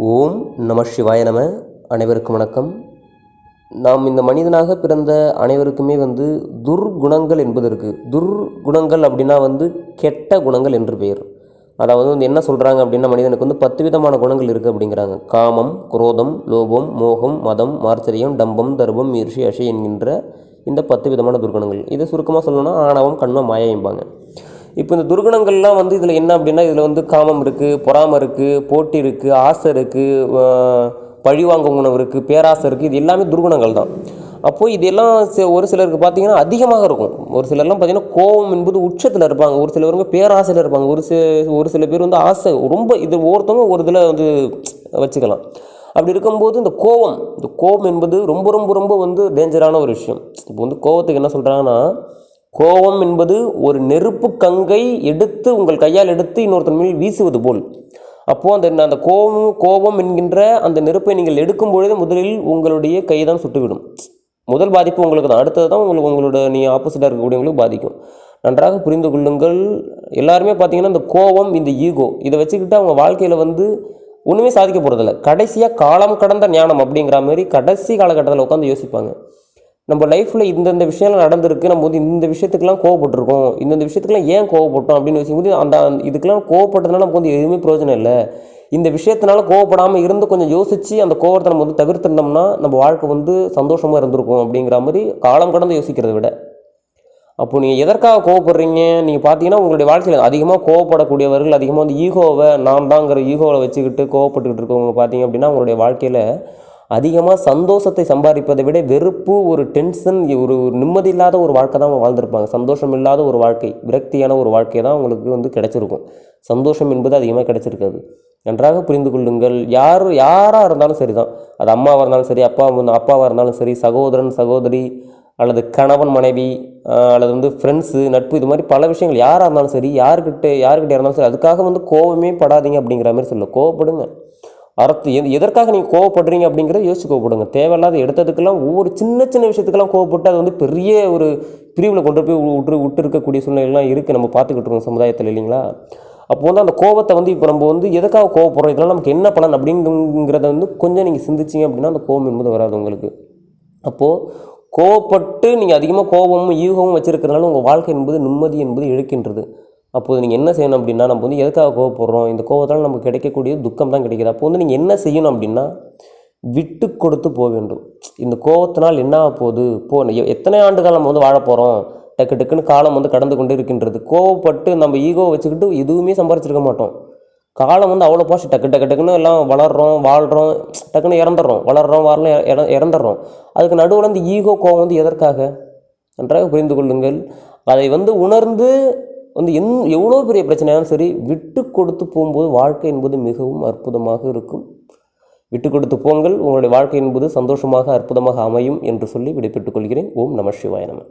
ஓம் நம சிவாய நம. அனைவருக்கும் வணக்கம். நாம் இந்த மனிதனாக பிறந்த அனைவருக்குமே வந்து துர்குணங்கள் என்பது இருக்குது துர்குணங்கள் அப்படின்னா வந்து கெட்ட குணங்கள் என்று பெயர். அதாவது வந்து என்ன சொல்கிறாங்க அப்படின்னா மனிதனுக்கு வந்து பத்து விதமான குணங்கள் இருக்குது அப்படிங்கிறாங்க. காமம் குரோதம் லோபம் மோகம் மதம் மார்ச்சரியம் டம்பம் தர்பம் ஈர்ஷி அஷை என்கின்ற இந்த பத்து விதமான துர்குணங்கள். இதை சுருக்கமாக சொல்லணும்னா ஆணவம் கண்மம் மாயம்பாங்க இப்போ இந்த துர்குணங்கள்லாம் வந்து இதில் என்ன அப்படின்னா இதில் வந்து காமம் இருக்குது பொறாமை இருக்குது போட்டி இருக்குது ஆசை இருக்குது பழிவாங்க உணவு இருக்குது பேராசை இருக்குது இது எல்லாமே துர்குணங்கள் தான். அப்போது இதெல்லாம் ஒரு சிலருக்கு பார்த்தீங்கன்னா அதிகமாக இருக்கும். ஒரு சிலர்லாம் பார்த்தீங்கன்னா கோபம் என்பது உச்சத்தில் இருப்பாங்க. ஒரு சிலவங்க பேராசையில் இருப்பாங்க. ஒரு சில ஒரு சில பேர் வந்து ஆசை ரொம்ப இது ஒவ்வொருத்தவங்க ஒரு இதில் வந்து வச்சுக்கலாம். அப்படி இருக்கும்போது இந்த கோபம் இந்த கோபம் என்பது ரொம்ப ரொம்ப ரொம்ப வந்து டேஞ்சரான ஒரு விஷயம். இப்போ வந்து கோபத்துக்கு என்ன சொல்கிறாங்கன்னா கோபம் என்பது ஒரு நெருப்பு கங்கை எடுத்து உங்கள் கையால் எடுத்து இன்னொருத்தன் மேல் வீசுவது போல். அப்போது அந்த அந்த கோபம் கோபம் என்கின்ற அந்த நெருப்பை நீங்கள் எடுக்கும் பொழுது முதலில் உங்களுடைய கை தான் சுட்டுவிடும். முதல் பாதிப்பு உங்களுக்கு தான் அடுத்தது தான் உங்களுக்கு உங்களோட நீ ஆப்போசிட்டாக இருக்கக்கூடியவங்களுக்கு பாதிக்கும். நன்றாக புரிந்து கொள்ளுங்கள். எல்லாருமே பார்த்தீங்கன்னா இந்த கோபம் இந்த ஈகோ இதை வச்சுக்கிட்டு அவங்க வாழ்க்கையில் வந்து ஒன்றுமே சாதிக்க போகிறதில்ல கடைசியாக காலம் கடந்த ஞானம் அப்படிங்கிற மாதிரி கடைசி காலகட்டத்தில் உட்காந்து யோசிப்பாங்க. நம்ம லைஃப்பில் இந்தந்த விஷயம்லாம் நடந்திருக்கு நம்ம வந்து இந்த விஷயத்துக்கெல்லாம் கோவப்பட்டிருக்கோம். இந்தந்த விஷயத்துக்குலாம் ஏன் கோவப்பட்டோம் அப்படின்னு வச்சுக்கும்போது அந்த அந்த இதுக்கெல்லாம் கோவப்பட்டதுனால நமக்கு வந்து எதுவுமே பிரயோஜனம் இல்லை. இந்த விஷயத்தினால கோவப்படாமல் இருந்து கொஞ்சம் யோசித்து அந்த கோவத்தை நம்ம வந்து தவிர்த்திருந்தோம்னா நம்ம வாழ்க்கை வந்து சந்தோஷமாக இருந்திருக்கும் அப்படிங்கிற மாதிரி காலம் கடந்து யோசிக்கிறதை விட. அப்போ நீங்கள் எதற்காக கோவப்படுறீங்க? நீங்கள் பார்த்தீங்கன்னா உங்களுடைய வாழ்க்கையில் அதிகமாக கோவப்படக்கூடியவர்கள் அதிகமாக வந்து ஈகோவை நான் தாங்கிற ஈகோவை வச்சுக்கிட்டு கோவப்பட்டுக்கிட்டு இருக்கவங்க பார்த்தீங்க அப்படின்னா உங்களுடைய வாழ்க்கையில் அதிகமாக சந்தோஷத்தை சம்பாதிப்பதை விட வெறுப்பு ஒரு டென்ஷன் ஒரு நிம்மதி இல்லாத ஒரு வாழ்க்கை தான் அவங்க வாழ்ந்திருப்பாங்க. சந்தோஷம் இல்லாத ஒரு வாழ்க்கை விரக்தியான ஒரு வாழ்க்கை தான் உங்களுக்கு வந்து கிடைச்சிருக்கும். சந்தோஷம் என்பது அதிகமாக கிடைச்சிருக்காது. நன்றாக புரிந்து கொள்ளுங்கள். யார் யாராக இருந்தாலும் சரி தான் அது அம்மாவாக இருந்தாலும் சரி அப்பா அப்பாவாக இருந்தாலும் சரி சகோதரன் சகோதரி அல்லது கணவன் மனைவி அல்லது வந்து ஃப்ரெண்ட்ஸு நட்பு இது மாதிரி பல விஷயங்கள் யாராக இருந்தாலும் சரி யாருக்கிட்ட யாருக்கிட்ட இருந்தாலும் சரி அதுக்காக வந்து கோவமே படாதீங்க அப்படிங்கிற மாதிரி சொல்ல கோவப்படுங்க. அர்த்தம் எது எதற்காக நீங்கள் கோவப்படுறீங்க அப்படிங்கிறத யோசிச்சு கோவப்படுங்க. தேவையில்லாத எடுத்ததுக்கெல்லாம் ஒவ்வொரு சின்ன சின்ன விஷயத்துக்கெல்லாம் கோவப்பட்டு அது வந்து பெரிய ஒரு பிரிவில் கொண்டு போய் விட்டு விட்டு இருக்கக்கூடிய சூழ்நிலைலாம் இருக்குது நம்ம பார்த்துக்கிட்டு இருக்கோம் சமுதாயத்தில் இல்லைங்களா? அப்போ வந்து அந்த கோபத்தை வந்து இப்போ நம்ம வந்து எதுக்காக கோவப்படுறோம்? இதெல்லாம் நமக்கு என்ன பலன் அப்படிங்கிறத வந்து கொஞ்சம் நீங்கள் சிந்திச்சிங்க அப்படின்னா அந்த கோவம் என்பது வராது உங்களுக்கு. அப்போது கோவப்பட்டு நீங்கள் அதிகமாக கோபமும் யூகமும் வச்சிருக்கிறனால உங்கள் வாழ்க்கை என்பது நிம்மதி என்பது இழக்கின்றது அப்போது நீங்கள் என்ன செய்யணும் அப்படின்னா நம்ம வந்து எதுக்காக கோவப்படுறோம்? இந்த கோவத்தால் நமக்கு கிடைக்கக்கூடிய துக்கம் தான் கிடைக்கிது. அப்போ வந்து நீங்கள் என்ன செய்யணும் அப்படின்னா விட்டு கொடுத்து போக வேண்டும். இந்த கோவத்தினால் என்ன ஆக போகுது? போ எத்தனை ஆண்டுகள் நம்ம வந்து வாழ போகிறோம் டக்கு டக்குன்னு காலம் வந்து கடந்து கொண்டு இருக்கின்றது. கோவப்பட்டு நம்ம ஈகோவை வச்சுக்கிட்டு எதுவுமே சம்பாரிச்சிருக்க மாட்டோம். காலம் வந்து அவ்வளோ பாஷ் டக்கு டக்கு டக்குன்னு எல்லாம் வளர்றோம் வாழ்கிறோம் டக்குன்னு இறந்துடுறோம் வளர்றோம் வாழலாம் இறந்துடுறோம் அதுக்கு நடுவில் இந்த ஈகோ கோவம் வந்து எதற்காக? நன்றாக புரிந்து கொள்ளுங்கள். அதை வந்து உணர்ந்து வந்து என் எவ்வளோ பெரிய பிரச்சனையாலும் சரி விட்டு கொடுத்து போகும்போது வாழ்க்கை என்பது மிகவும் அற்புதமாக இருக்கும். விட்டு கொடுத்து போங்கள் உங்களுடைய வாழ்க்கை என்பது சந்தோஷமாக அற்புதமாக அமையும் என்று சொல்லி விடைபெற்றுக் கொள்கிறேன். ஓம் நம சிவாய நம.